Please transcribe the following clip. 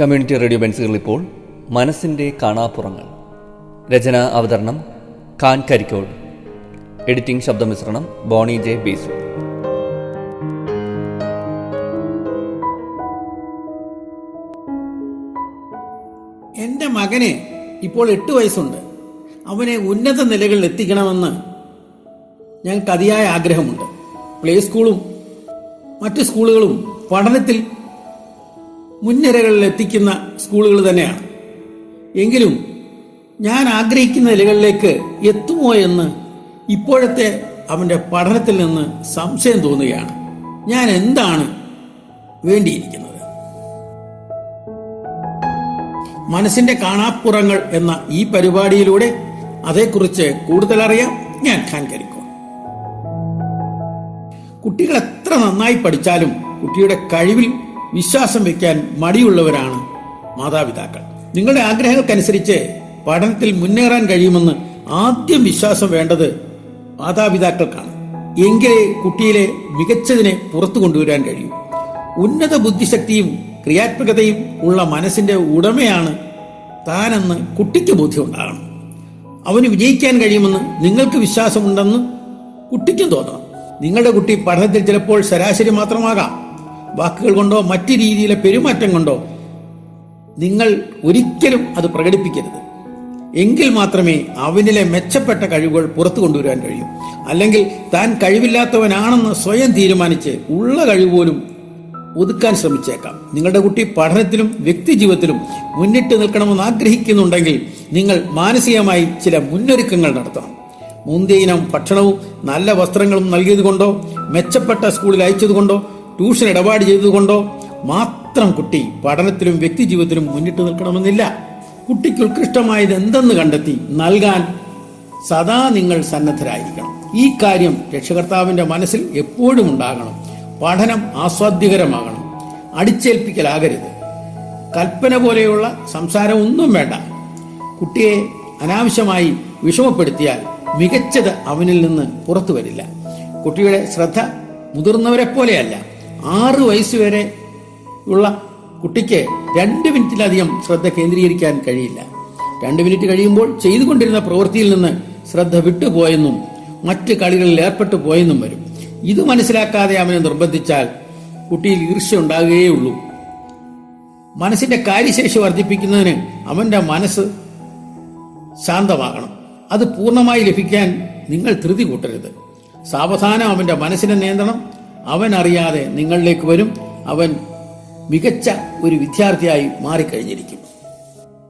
Community radio ബെൻസുകൾ ഇപ്പോൾ മനസ്സിന്റെ കാണാപ്പുറങ്ങൾ. രചന അവതരണം ഖാൻ കരിക്കോൾ. എഡിറ്റിംഗ് ശബ്ദമിശ്രണം ബോണി ജെ ബീസു. എന്റെ മകന് ഇപ്പോൾ എട്ട് വയസ്സുണ്ട്. അവനെ ഉന്നത നിലകളിൽ എത്തിക്കണമെന്ന് ഞങ്ങൾക്ക് അതിയായ ആഗ്രഹമുണ്ട്. പ്ലേ സ്കൂളും മറ്റ് സ്കൂളുകളും പഠനത്തിൽ മുൻനിരകളിൽ എത്തിക്കുന്ന സ്കൂളുകൾ തന്നെയാണ്. എങ്കിലും ഞാൻ ആഗ്രഹിക്കുന്ന നിലകളിലേക്ക് എത്തുമോ എന്ന് ഇപ്പോഴത്തെ അവന്റെ പഠനത്തിൽ നിന്ന് സംശയം തോന്നുകയാണ്. ഞാൻ എന്താണ് വേണ്ടിയിരിക്കുന്നത്? മനസ്സിന്റെ കാണാപ്പുറങ്ങൾ എന്ന ഈ പരിപാടിയിലൂടെ അതേക്കുറിച്ച് കൂടുതൽ അറിയാം. ഞാൻ ഖാൻ കരിക്കോ കുട്ടികൾ എത്ര നന്നായി പഠിച്ചാലും കുട്ടിയുടെ കഴിവിൽ വിശ്വാസം വെക്കാൻ മടിയുള്ളവരാണ് മാതാപിതാക്കൾ. നിങ്ങളുടെ ആഗ്രഹങ്ങൾക്കനുസരിച്ച് പഠനത്തിൽ മുന്നേറാൻ കഴിയുമെന്ന് ആദ്യം വിശ്വാസം വേണ്ടത് മാതാപിതാക്കൾക്കാണ്. എങ്കിലേ കുട്ടിയിലെ മികച്ചതിനെ പുറത്തു കൊണ്ടുവരാൻ കഴിയും. ഉന്നത ബുദ്ധിശക്തിയും ക്രിയാത്മകതയും ഉള്ള മനസ്സിന്റെ ഉടമയാണ് താനെന്ന് കുട്ടിക്ക് ബോധ്യമുണ്ടാകണം. അവന് വിജയിക്കാൻ കഴിയുമെന്ന് നിങ്ങൾക്ക് വിശ്വാസമുണ്ടെന്ന് കുട്ടിക്കും തോന്നണം. നിങ്ങളുടെ കുട്ടി പഠനത്തിൽ ചിലപ്പോൾ ശരാശരി മാത്രമാകാം. വാക്കുകൾ കൊണ്ടോ മറ്റു രീതിയിലെ പെരുമാറ്റം കൊണ്ടോ നിങ്ങൾ ഒരിക്കലും അത് പ്രകടിപ്പിക്കരുത്. എങ്കിൽ മാത്രമേ അവനിലെ മെച്ചപ്പെട്ട കഴിവുകൾ പുറത്തു കൊണ്ടുവരാൻ കഴിയൂ. അല്ലെങ്കിൽ താൻ കഴിവില്ലാത്തവനാണെന്ന് സ്വയം തീരുമാനിച്ച് ഉള്ള കഴിവ് പോലും ഒതുക്കാൻ ശ്രമിച്ചേക്കാം. നിങ്ങളുടെ കുട്ടി പഠനത്തിലും വ്യക്തിജീവിതത്തിലും മുന്നിട്ട് നിൽക്കണമെന്ന് ആഗ്രഹിക്കുന്നുണ്ടെങ്കിൽ നിങ്ങൾ മാനസികമായി ചില മുന്നൊരുക്കങ്ങൾ നടത്തണം. മുന്തിയ ഇനം ഭക്ഷണവും നല്ല വസ്ത്രങ്ങളും നൽകിയതുകൊണ്ടോ മെച്ചപ്പെട്ട സ്കൂളിൽ അയച്ചതുകൊണ്ടോ ട്യൂഷൻ ഇടപാട് ചെയ്തതുകൊണ്ടോ മാത്രം കുട്ടി പഠനത്തിലും വ്യക്തിജീവിതത്തിലും മുന്നിട്ട് നിൽക്കണമെന്നില്ല. കുട്ടിക്ക് ഉത്കൃഷ്ടമായത് എന്തെന്ന് കണ്ടെത്തി നൽകാൻ സദാ നിങ്ങൾ സന്നദ്ധരായിരിക്കണം. ഈ കാര്യം രക്ഷകർത്താവിന്റെ മനസ്സിൽ എപ്പോഴും ഉണ്ടാകണം. പഠനം ആസ്വാദ്യകരമാകണം. അടിച്ചേൽപ്പിക്കലാകരുത്. കൽപ്പന പോലെയുള്ള സംസാരം ഒന്നും വേണ്ട. കുട്ടിയെ അനാവശ്യമായി വിഷമപ്പെടുത്തിയാൽ മികച്ചത് അവനിൽ നിന്ന് പുറത്തു വരില്ല. കുട്ടിയുടെ ശ്രദ്ധ മുതിർന്നവരെ പോലെയല്ല. ആറ് വയസ്സ് വരെ ഉള്ള കുട്ടിക്ക് രണ്ട് മിനിറ്റിലധികം ശ്രദ്ധ കേന്ദ്രീകരിക്കാൻ കഴിയില്ല. രണ്ട് മിനിറ്റ് കഴിയുമ്പോൾ ചെയ്തുകൊണ്ടിരുന്ന പ്രവൃത്തിയിൽ നിന്ന് ശ്രദ്ധ വിട്ടുപോയെന്നും മറ്റ് കളികളിൽ ഏർപ്പെട്ടു പോയെന്നും വരും. ഇത് മനസ്സിലാക്കാതെ അവനെ നിർബന്ധിച്ചാൽ കുട്ടിയിൽ ഈർഷ്യ ഉണ്ടാകുകയുള്ളൂ മനസ്സിന്റെ കാര്യശേഷി വർദ്ധിപ്പിക്കുന്നതിന് അവന്റെ മനസ്സ് ശാന്തമാകണം. അത് പൂർണമായി ലഭിക്കാൻ നിങ്ങൾ ധൃതി കൂട്ടരുത്. സാവധാനം അവന്റെ മനസ്സിനെ നിയന്ത്രണം അവൻ അറിയാതെ നിങ്ങളിലേക്ക് വരും. അവൻ മികച്ച ഒരു വിദ്യാർത്ഥിയായി മാറിക്കഴിഞ്ഞിരിക്കും.